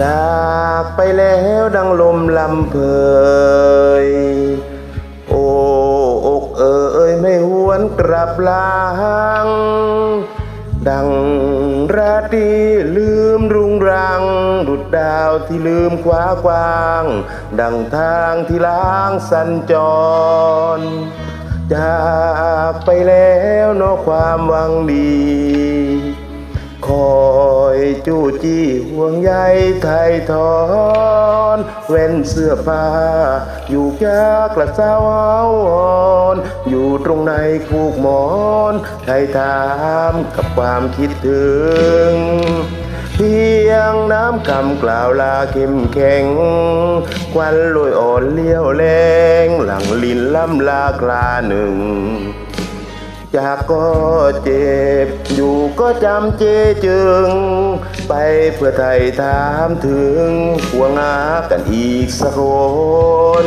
จากไปแล้วดังลมลำเพยโอ้อกเอ๋ยไม่หวนกลับหลังดังราตรีลืมรุงรัง ดุดดาวที่ลืมคว้ากว้าง ดังทางที่ล้างสัญจร จากไปแล้วนอความหวังดี คอยจู้จี้ห่วงใยไทยทอน เว้นเสื้อผ้า อยู่ยากกระเซ้าเอาอ่อนอยู่ตรงในคูกหมอนใครถามกับความคิดถึงเพียงน้ำคำกล่าวลาเข้มแข็ง ควันลอยอ่อนเลี้ยวแรง หลังลินล่ำลากลาหนึ่ง จากก็เจ็บ อยู่ก็จำเจจึง ไปเพื่อไทยถามถึงห่วงากันอีกสักคน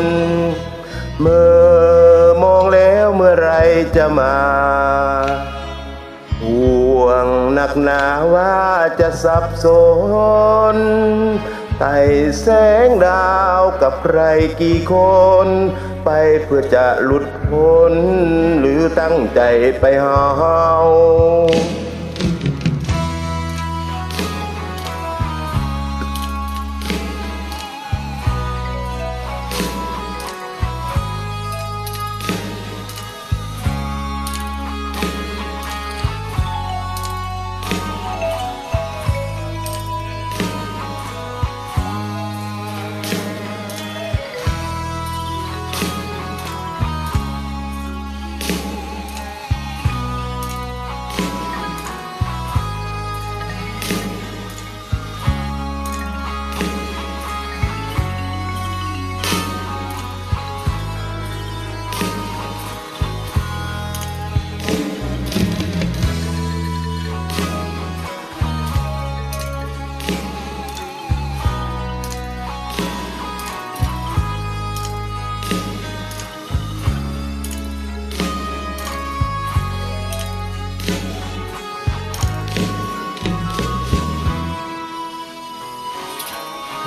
เมื่อมองแล้วเมื่อไรจะมาห่วงหนักหนาว่าจะสับสน ไต่แสงดาวกับใครกี่คน ไปเพื่อจะหลุดพ้น หรือตั้งใจไปหาเ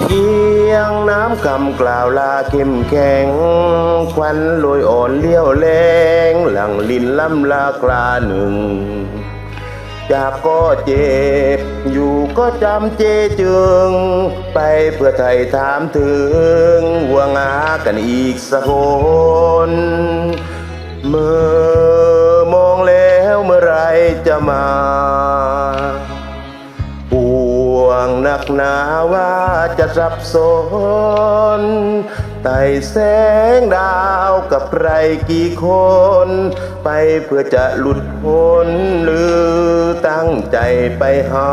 พียงน้ำคำกล่าวลาเข้มแข็ง ควันลอยอ่อนเลี้ยวแรงหลังลินล่ำลากลาหนึ่ง จากก็เจ็บ อยู่ก็จำเจจึง ไปเพื่อไทยถามถึงห่วงากันอีกสักคนเมื่อมองแล้วเมื่อไรจะมา งหนักหนาว่าจะสับสนไต่แสงดาวกับใครกี่คน ไปเพื่อจะหลุดพ้นหรือตั้งใจไปหา